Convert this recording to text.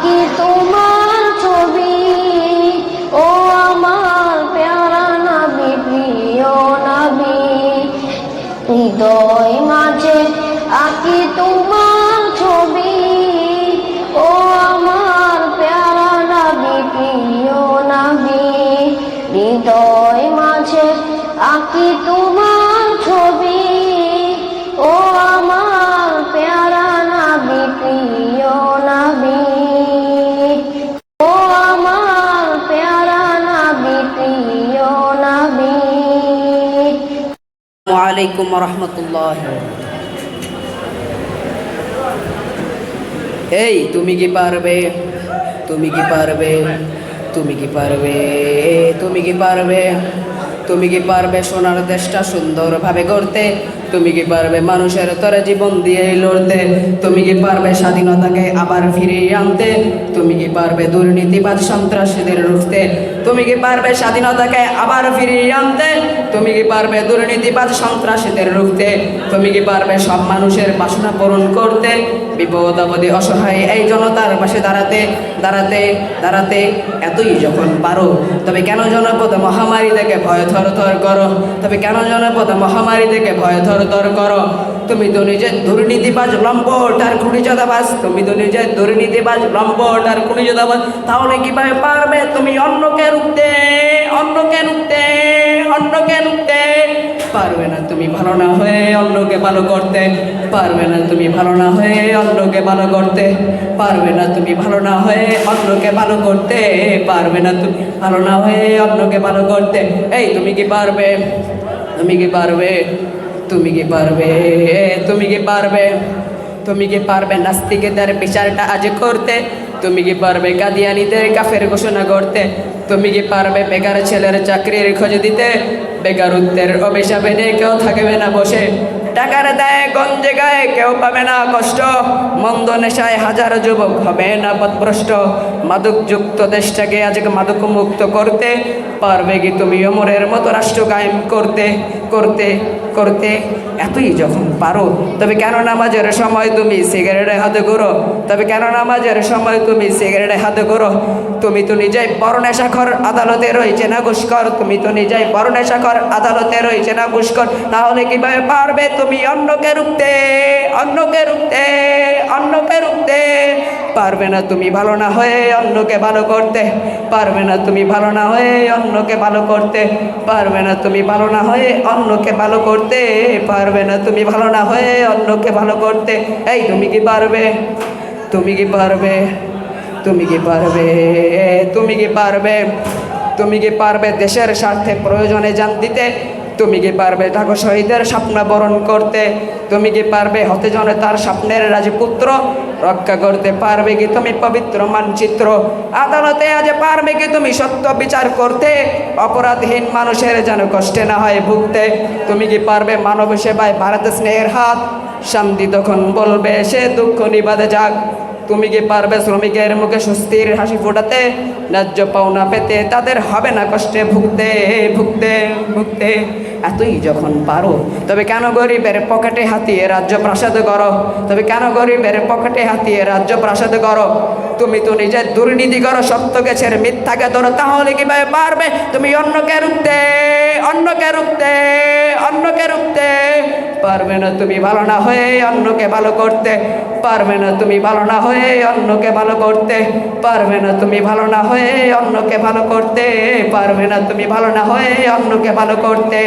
আঁকি তোমার ছবি। ও আমার প্যারা নাবি প্রিয় নাবি হৃদয় মাঝে আঁকি তোমার আলাইকুম রহমতুল্লাহ। এই, তুমি কি পারবে? তুমি কি পারবে? তুমি কি পারবে? তুমি কি পারবে? তুমি কি পারবে সোনার দেশটা সুন্দরভাবে গড়তে? তুমি কি পারবে মানুষের তরে জীবন দিয়ে লড়তে? তুমি কি পারবে স্বাধীনতাকে আবার ফিরিয়ে আনতে? তুমি কি পারবে দুর্নীতিবাদ সন্ত্রাসীদের রুখতে তুমি কি পারবে স্বাধীনতাকে আবার ফিরিয়ে আনতে? তুমি কি পারবে দুর্নীতিবাদ সন্ত্রাসীদের রুখতে? তুমি কি পারবে সব মানুষের বাসনা পূরণ করতে? বিপদ, আপদে, অসহায় এই জনতার পাশে দাঁড়াতে দাঁড়াতে দাঁড়াতে এতই যখন পারো। তবে কেন জনপদ মহামারী থেকে ভয় থর থর করো? তবে কেন জনপদ মহামারী থেকে ভয় থর থর করো? তুমি তো নিজের দুর্নীতিবাজ লম্পট আর খুঁড়িচদাবাজ তুমি তো নিজের দুর্নীতিবাজ লম্পট আর খুঁড়িচদাবাজ তাহলে কীভাবে পারবে তুমি অন্যকে রুখতে? অন্যকে রুখতে? অন্যকে রুখতে পারবে না তুমি ভালো না হয়ে অন্যকে ভালো করতে পারবে না তুমি ভালো না হয়ে অন্যকে ভালো করতে পারবে না তুমি ভালো না হয়ে অন্যকে ভালো করতে পারবে না তুমি ভালো না হয়ে অন্যকে ভালো করতে। এই, তুমি কি পারবে? তুমি কি পারবে? তুমি কি পারবে? তুমি কি পারবে? তুমি কি পারবে? নাস্তিকেদের বিচারটা আজ করতে তুমি কি পারবে কাদিয়ানিদের কাফের ঘোষণা করতে? তুমি কি পারবে বেকার ছেলের চাকরির খোঁজ দিতে? বেকারত্বের অভিশাপে কেউ থাকবে না বসে। টাকার দেয় গঞ্জে গায়ে কেউ পাবে না কষ্ট। মন্দ নেশায় হাজার যুবক হবে না পথভ্রষ্ট। মাদকযুক্ত দেশটাকে আজকে মাদক মুক্ত করতে পারবে কি তুমি? অমরের মতো রাষ্ট্র কায়েম করতে করতে করতে এতই যখন পারো। তবে কেন নামাজের সময় তুমি সিগারেটে হাতে করো তবে কেন নামাজের সময় তুমি সিগারেটে হাতে করো তুমি তো নিজেই বড় নেশাখর আদালতে রয়েছে না ঘুষকর তুমি তো নিজেই বড় নেশাখর আদালতে রয়েছে না ঘুষকর তাহলে কীভাবে পারবে তুমি অন্যকে রুখতে অন্যকে রুখতে অন্যকে রুখতে পারবে না তুমি ভালো না হয়ে অন্যকে ভালো করতে। পারবে না তুমি ভালো না হয়ে অন্যকে ভালো করতে। পারবে না তুমি ভালো না হয়ে অন্যকে ভালো করতে। পারবে না তুমি ভালো না হয়ে অন্যকে ভালো করতে। এই, তুমি কি পারবে? তুমি কি পারবে? তুমি কি পারবে? তুমি কি পারবে? তুমি কি পারবে? দেশের স্বার্থে প্রয়োজনে জান দিতে। তুমি কি পারবে? ঢাকা শহীদের স্বপ্ন বরণ করতে তুমি কি পারবে? হতে জনে তার স্বপ্নের রাজপুত্র রক্ষা করতে পারবে কি? তুমি পবিত্র মানচিত্র আদালতে আজ পারবে কি? তুমি সত্য বিচার করতে। অপরাধহীন মানুষের যেন কষ্টে না হয় ভুগতে। তুমি কি পারবে? মানব সেবায় ভারত স্নেহের হাত শান্তি তখন বলবে। সে দুঃখ নিবাদে যাক। তুমি কি পারবে শ্রমিকের মুখে স্বস্তির হাসি ফোটাতে? ন্যায্য পাওনা পেতে তাদের হবে না কষ্টে ভুগতে ভুগতে ভুগতে। এতই যখন পারো, তবে কেন গরিবের পকেটে হাতিয়ে রাজ্য প্রাসাদ করো তবে কেন গরিবের পকেটে হাতিয়ে রাজ্য প্রাসাদ করো তুমি তো নিজের দুর্নীতি করো সত্যকে ছেড়ে মিথ্যাকে ধরো তাহলে কীভাবে পারবে? তুমি অন্যকে রুখতে অন্যকে রুখতে। অন্যকে রুখতে পারবে না তুমি ভালো না হয়ে অন্যকে ভালো করতে পারবে না তুমি ভালো না হয়ে অন্যকে ভালো করতে পারবে না তুমি ভালো না হয়ে অন্যকে ভালো করতে পারবে না তুমি ভালো না হয়ে অন্যকে ভালো করতে।